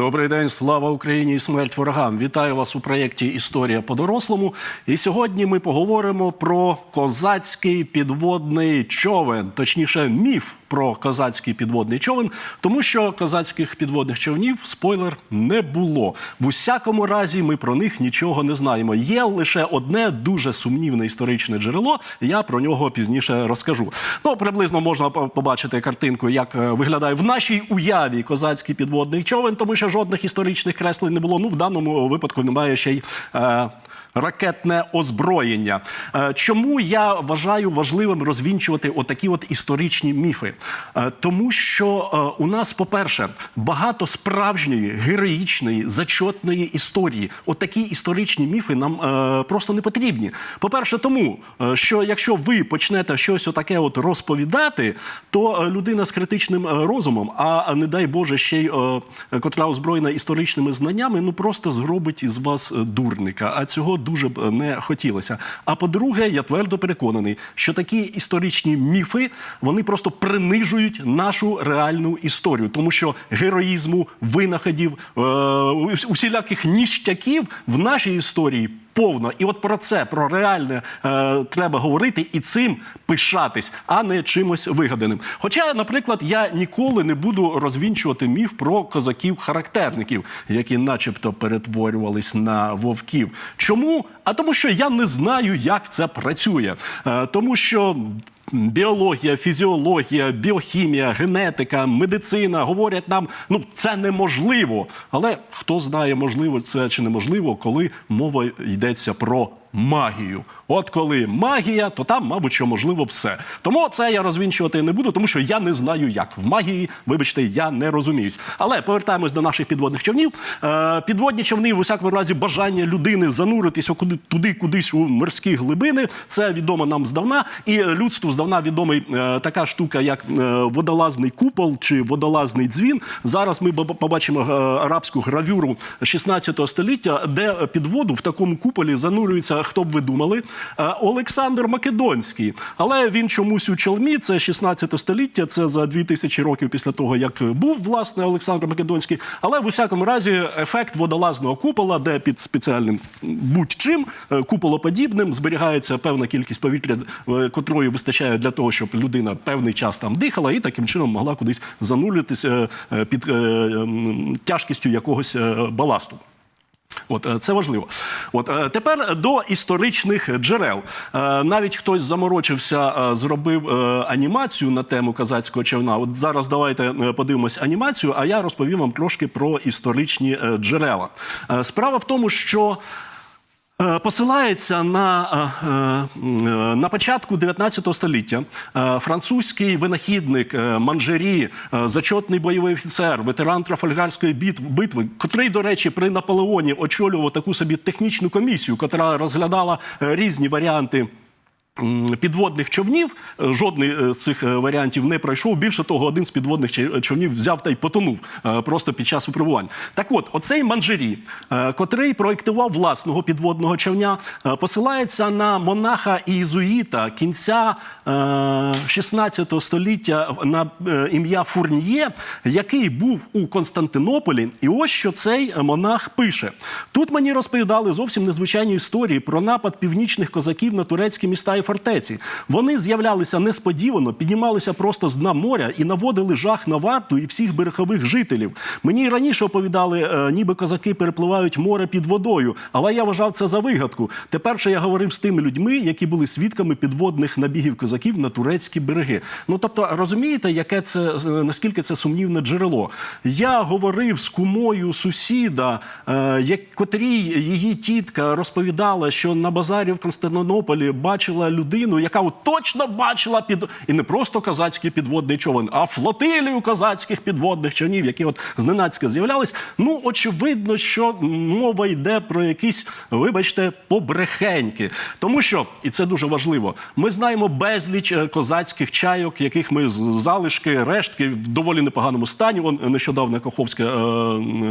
Добрий день, слава Україні і смерть ворогам. Вітаю вас у проєкті Історія по-дорослому. І сьогодні ми поговоримо про козацький підводний човен, точніше, міф про козацький підводний човен, тому що козацьких підводних човнів, спойлер, не було. В усякому разі, ми про них нічого не знаємо. Є лише одне дуже сумнівне історичне джерело. Я про нього пізніше розкажу. Ну, приблизно можна побачити картинку, як е, виглядає в нашій уяві козацький підводний човен, тому що жодних історичних креслень не було. Ну, в даному випадку немає ще й. Е, Ракетне озброєння. Е, Чому я вважаю важливим розвінчувати отакі от історичні міфи? Е, Тому що е, у нас, по-перше, багато справжньої, героїчної, зачотної історії. Отакі історичні міфи нам просто не потрібні. По-перше, тому що якщо ви почнете щось отаке от розповідати, то людина з критичним розумом, а не дай Боже, ще й котра озброєна історичними знаннями, ну просто зробить із вас дурника. А цього дуже б е, не хотілося. А по-друге, я твердо переконаний, що такі історичні міфи вони просто принижують нашу реальну історію, тому що героїзму, винаходів, е, усіляких ніштяків в нашій історії. Повно, і от про це, про реальне е, треба говорити і цим пишатись, а не чимось вигаданим. Хоча, наприклад, я ніколи не буду розвінчувати міф про козаків-характерників, які, начебто, перетворювались на вовків. Чому? А тому, що я не знаю, як це працює. Е, тому що. Біологія, фізіологія, біохімія, генетика, медицина говорять нам, ну це неможливо. Але хто знає, можливо це чи неможливо, коли мова йдеться про магію. От коли магія, то там, мабуть, що можливо все. Тому це я розвінчувати не буду, тому що я не знаю, як в магії, вибачте, я не розуміюсь. Але повертаємось до наших підводних човнів. Е, підводні човни, в усякому разі, бажання людини зануритися куди туди, кудись у морські глибини. Це відомо нам здавна, і людству здавна відомий е, така штука, як е, водолазний купол чи водолазний дзвін. Зараз ми побачимо е, арабську гравюру 16 століття, де під воду в такому куполі занурюється, хто б ви думали, е, Олександр Македонський. Але він чомусь у чолмі, це 16 століття, це за 2000 років після того, як був власне Олександр Македонський. Але в усякому разі ефект водолазного купола, де під спеціальним будь-чим е, куполоподібним зберігається певна кількість повітря, е, котрої вистачає для того, щоб людина певний час там дихала і таким чином могла кудись зануритися е, під е, тяжкістю якогось е, баласту. От е, це важливо. От е, тепер до історичних джерел. Е, Навіть хтось заморочився, зробив анімацію на тему казацького човна. От зараз давайте подивимось анімацію, а я розповім вам трошки про історичні джерела. Справа в тому, що. Е, Посилається на, е, е, на початку 19 століття французький винахідник Манжері, зачотний бойовий офіцер, ветеран Трафальгарської бит- битви, котрий, до речі, при Наполеоні очолював таку собі технічну комісію, яка розглядала різні варіанти. Підводних човнів Е, жодний е, з цих е, варіантів не пройшов. Більше того, один з підводних човнів взяв та й потонув просто під час випробувань. Так от, оцей манжері, котрий проєктував власного підводного човня, посилається на монаха ієзуїта кінця е, 16 століття на ім'я Фурніє, який був у Константинополі. І ось що цей монах пише: тут мені розповідали зовсім незвичайні історії про напад північних козаків на турецькі міста і фортеці. Вони з'являлися несподівано, піднімалися просто з дна моря і наводили жах на варту і всіх берегових жителів. Мені раніше оповідали, е, ніби козаки перепливають море під водою, але я вважав це за вигадку. Тепер же я говорив з тими людьми, які були свідками підводних набігів козаків на турецькі береги. Ну тобто, розумієте, яке це е, наскільки це сумнівне джерело? Я говорив з кумою сусіда, е, котрій її тітка розповідала, що на базарі в Константинополі бачила людину, яка от точно бачила під і не просто козацький підводний човен, а флотилію козацьких підводних човнів, які от зненацька з'являлись. Ну очевидно, що мова йде про якісь, вибачте, побрехеньки. Тому що, і це дуже важливо, ми знаємо безліч е, козацьких чайок, яких ми залишки, рештки в доволі непоганому стані. Вон нещодавно Каховське е, е,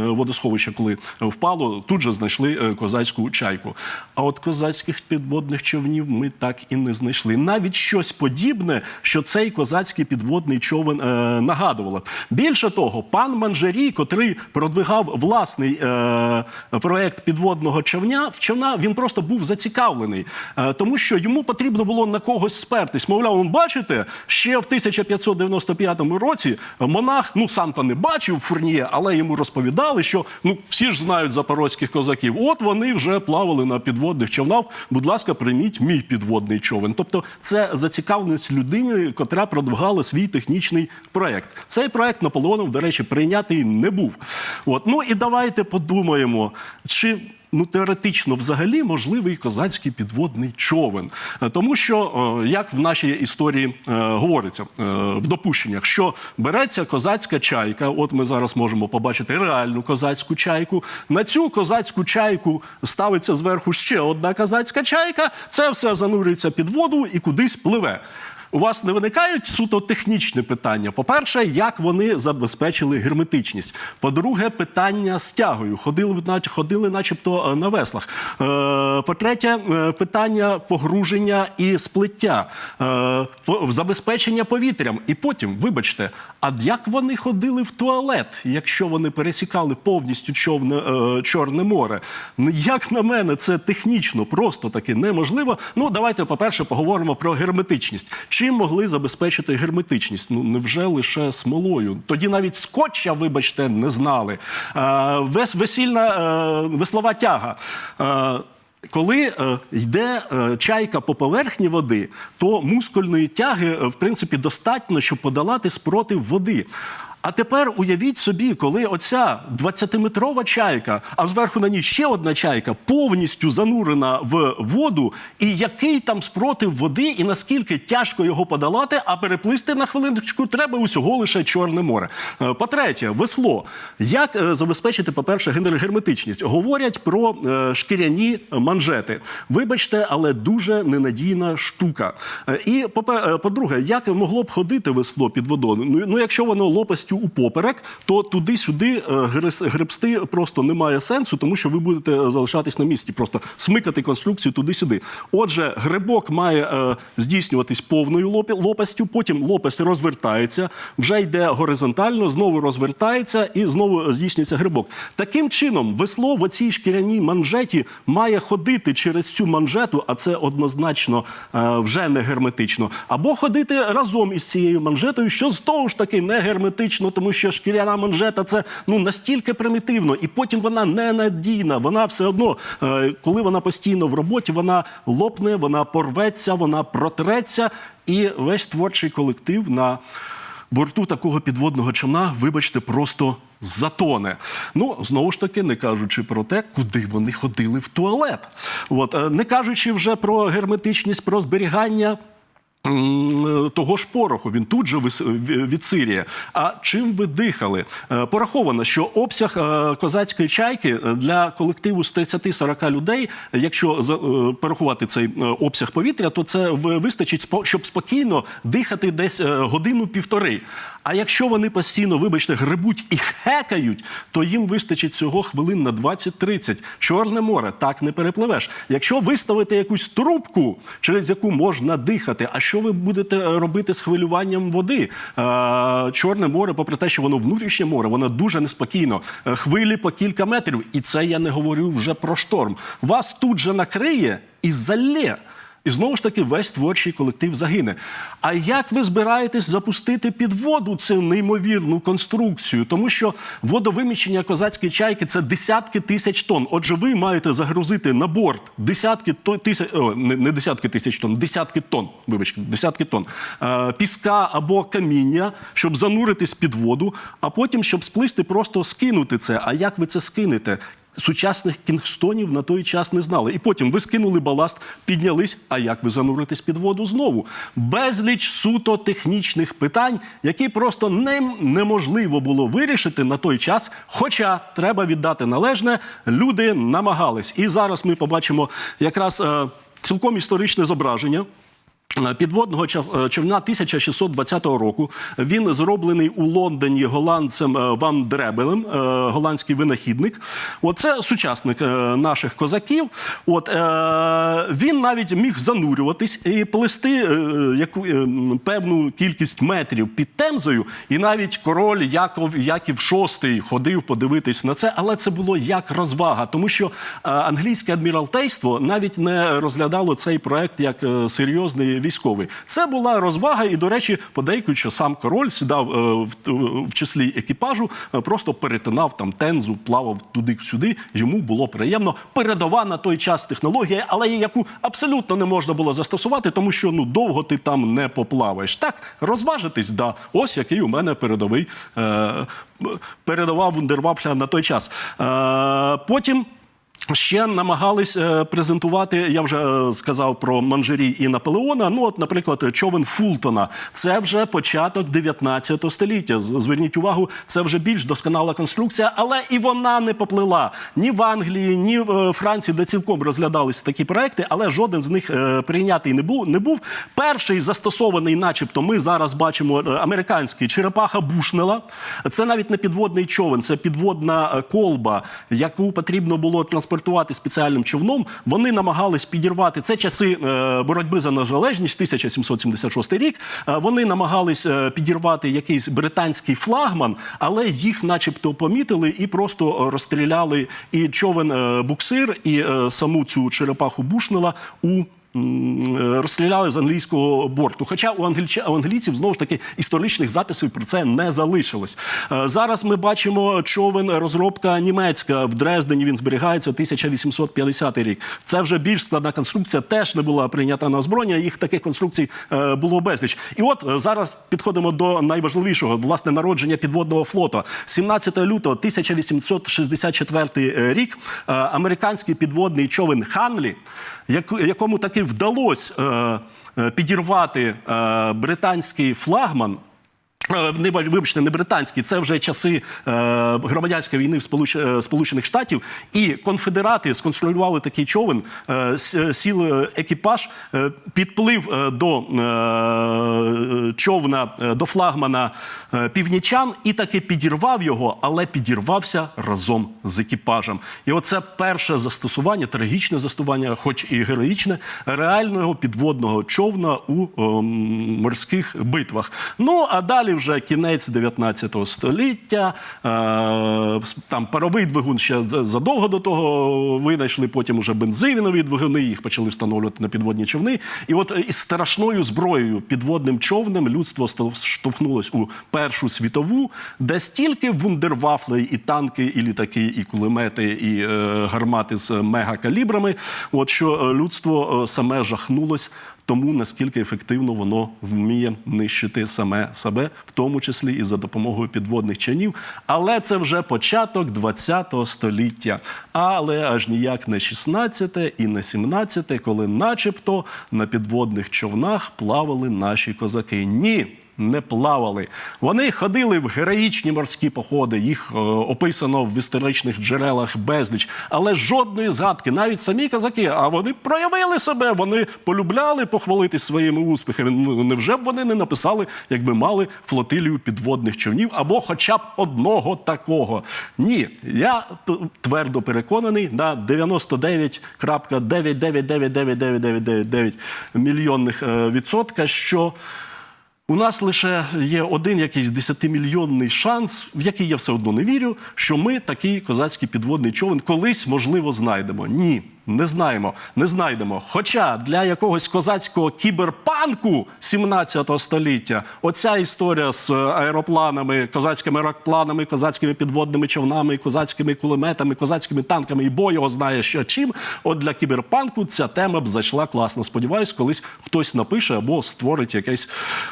водосховище, коли впало, тут же знайшли е, козацьку чайку. А от козацьких підводних човнів ми так і не знайшли. Навіть щось подібне, що цей козацький підводний човен е, нагадувало. Більше того, пан Манжерій, котрий продвигав власний е, проект підводного човня, в човна, він просто був зацікавлений, е, тому що йому потрібно було на когось спертись. Мовляв, бачите, ще в 1595 році монах, ну сам то не бачив Фурніє, але йому розповідали, що ну всі ж знають запорозьких козаків. От вони вже плавали на підводних човнах. Будь ласка, прийміть мій підводний човен. Тобто, це зацікавленість людини, котра продвигала свій технічний проект. Цей проект Наполеоном, до речі, прийнятий не був. От ну і давайте подумаємо, чи. Ну, теоретично, взагалі можливий козацький підводний човен, Е, тому що е, як в нашій історії е, говориться в допущеннях, що береться козацька чайка. От ми зараз можемо побачити реальну козацьку чайку. На цю козацьку чайку ставиться зверху ще одна козацька чайка. Це все занурюється під воду і кудись пливе. У вас не виникають суто технічні питання. По-перше, як вони забезпечили герметичність. По-друге, питання з тягою. Ходили, ходили начебто е, на веслах. Е, По-третє, е, питання погруження і сплиття, забезпечення повітрям. І потім, вибачте, а як вони ходили в туалет, якщо вони пересікали повністю човне, Чорне море? Ну, як на мене, це технічно просто таки неможливо. Ну, давайте, по-перше, поговоримо про герметичність. Чим могли забезпечити герметичність? Ну, невже лише смолою? Тоді навіть скотча, вибачте, не знали. Е, вес, весільна е, веслова тяга. Е, коли е, йде е, чайка по поверхні води, то мускульної тяги, е, в принципі, достатньо, щоб подолати спротив води. А тепер уявіть собі, коли оця 20-метрова чайка, а зверху на ній ще одна чайка, повністю занурена в воду, і який там спротив води, і наскільки тяжко його подолати, а переплисти на хвилиночку треба усього лише Чорне море. Е, По-третє, весло. Як е, забезпечити, по-перше, герметичність? Говорять про е, шкіряні манжети. Вибачте, але дуже ненадійна штука. І по-друге, як могло б ходити весло під водою? Ну, ну якщо воно лопастю упоперек, то туди-сюди е, гребсти просто немає сенсу, тому що ви будете е, залишатись на місці, просто смикати конструкцію туди-сюди. Отже, грибок має е, здійснюватись повною лопастю, потім лопасть розвертається, вже йде горизонтально, знову розвертається і знову здійснюється грибок. Таким чином, весло в оцій шкіряній манжеті має ходити через цю манжету, а це однозначно вже не герметично, або ходити разом із цією манжетою, що з того ж таки не герметично, тому що шкіряна манжета це ну настільки примітивно, і потім вона ненадійна. Вона все одно, е, коли вона постійно в роботі, вона лопне, вона порветься, вона протреться, і весь творчий колектив на борту такого підводного човна, вибачте, просто затоне. Ну, знову ж таки, не кажучи про те, куди вони ходили в туалет. От, е, не кажучи вже про герметичність, про зберігання. М, Того ж пороху він тут же від Сирії. А чим ви дихали? Е, Пораховано, що обсяг е, козацької чайки е, для колективу з 30-40 людей, якщо е, порахувати цей е, обсяг повітря, то це вистачить, щоб спокійно дихати десь е, годину-півтори. А якщо вони постійно, вибачте, грибуть і хекають, то їм вистачить цього хвилин на 20-30. Чорне море так не перепливеш. Якщо виставити якусь трубку, через яку можна дихати, а що ви будете робити з хвилюванням води? Е, Чорне море, попри те, що воно внутрішнє море, воно дуже неспокійно. Е, Хвилі по кілька метрів. І це я не говорю вже про шторм. Вас тут же накриє і залє. І знову ж таки весь творчий колектив загине. А як ви збираєтесь запустити під воду цю неймовірну конструкцію? Тому що водовиміщення козацької чайки це десятки тисяч тонн. Отже, ви маєте загрузити на борт десятки тисяч, о, не, не десятки тисяч тонн, десятки тонн, вибачте, десятки тонн е, піска або каміння, щоб зануритись під воду, а потім, щоб сплисти, просто скинути це. А як ви це скинете? Сучасних кінгстонів на той час не знали. І потім ви скинули баласт, піднялись. А як ви зануритесь під воду знову? Безліч суто технічних питань, які просто не, неможливо було вирішити на той час. Хоча треба віддати належне, люди намагались. І зараз ми побачимо якраз е, цілком історичне зображення. Е, Підводного е, човна 1620 року він зроблений у Лондоні голландцем е, Ван Дребелем, голландський винахідник. Оце сучасник наших козаків. От він навіть міг занурюватись і плести яку певну кількість метрів під темзою. І навіть король Яков Яків VI ходив подивитись на це, але це було як розвага, тому що англійське адміралтейство навіть не розглядало цей проект як серйозний військовий. Це була розвага, і, до речі, подейкують, що сам король сідав е, в, числі екіпажу, е, просто перетинав там тензу, плавав туди-сюди. Йому було приємно. Передова на той час технологія, але яку абсолютно не можна було застосувати, тому що ну довго ти там не поплаваєш. Так, розважитись, да, ось який у мене передовий е, передова вундервафля на той час. Е, потім. Ще намагались е, презентувати, я вже е, сказав про Манжері і Наполеона. Ну, от, наприклад, човен Фултона. Це вже початок 19 століття. Зверніть увагу, це вже більш досконала конструкція, але і вона не поплила ні в Англії, ні в е, Франції, де цілком розглядались такі проекти, але жоден з них прийнятий не був. Не був. Перший застосований, начебто, ми зараз бачимо американський черепаха Бушнела. Це навіть не підводний човен, це підводна колба, яку потрібно було транспортувати спеціальним човном. Вони намагались підірвати це часи е, боротьби за незалежність, 1776 рік. Е, Вони намагались е, підірвати якийсь британський флагман, але їх, начебто, помітили і просто розстріляли і човен буксир, і саму цю черепаху Бушнела у розстріляли з англійського борту. Хоча у, англійців знову ж таки історичних записів про це не залишилось. Е, Зараз ми бачимо човен розробка німецька в Дрездені. Він зберігається 1850 рік. Це вже більш складна конструкція, теж не була прийнята на озброєння. Їх таких конструкцій е, було безліч. І от е, зараз підходимо до найважливішого власне народження підводного флоту. 17 лютого 1864 рік е, американський підводний човен Ханлі, якому таки вдалося е, е, підірвати е, британський флагман. Е, Не ба- вибачте, не британський, це вже часи е, громадянської війни в Сполуч... е, Сполучених Штатів. І конфедерати сконструювали такий човен, е, е, сіл е, екіпаж, е, підплив е, до е, човна, е, до флагмана е, північан і таки підірвав його, але підірвався разом з екіпажем. І оце перше застосування, трагічне застосування, хоч і героїчне, реального підводного човна у ем, морських битвах. Ну а далі вже кінець 19 століття. Е, там паровий двигун ще задовго до того винайшли. Потім уже бензинові двигуни, їх почали встановлювати на підводні човни. І от із страшною зброєю підводним човнем людство штовхнулось у Першу світову, де стільки вундервафлей, і танки, і літаки, і кулемети, і е, гармати з мегакалібрами. От що е, людство е, саме жахнулось тому, наскільки ефективно воно вміє нищити саме себе, в тому числі і за допомогою підводних чинів. Але це вже початок 20 століття, але аж ніяк не 16 і не 17, коли, начебто, на підводних човнах плавали наші козаки. Ні. Не плавали. Вони ходили в героїчні морські походи. Їх е, описано в історичних джерелах безліч, але жодної згадки, навіть самі козаки. А вони проявили себе. Вони полюбляли похвалитись своїми успіхами. Ну невже б вони не написали, якби мали флотилію підводних човнів або хоча б одного такого? Ні, я твердо переконаний на 99,9999999 мільйонних е, відсотка, що у нас лише є один якийсь 10-мільйонний шанс, в який я все одно не вірю, що ми такий козацький підводний човен колись, можливо, знайдемо. Ні, не знаємо, не знайдемо. Хоча для якогось козацького кіберпанку 17 століття оця історія з аеропланами, козацькими аеропланами, козацькими підводними човнами, козацькими кулеметами, козацькими танками, і бо його знає що чим. От для кіберпанку ця тема б зайшла класно. Сподіваюсь, колись хтось напише або створить якийсь,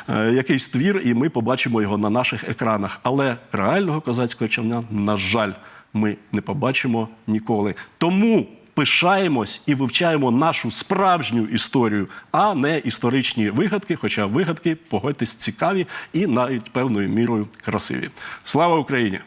е, якийсь твір, і ми побачимо його на наших екранах. Але реального козацького човня, на жаль, ми не побачимо ніколи. Тому пишаємось і вивчаємо нашу справжню історію, а не історичні вигадки. Хоча вигадки, погодьтесь, цікаві і навіть певною мірою красиві. Слава Україні!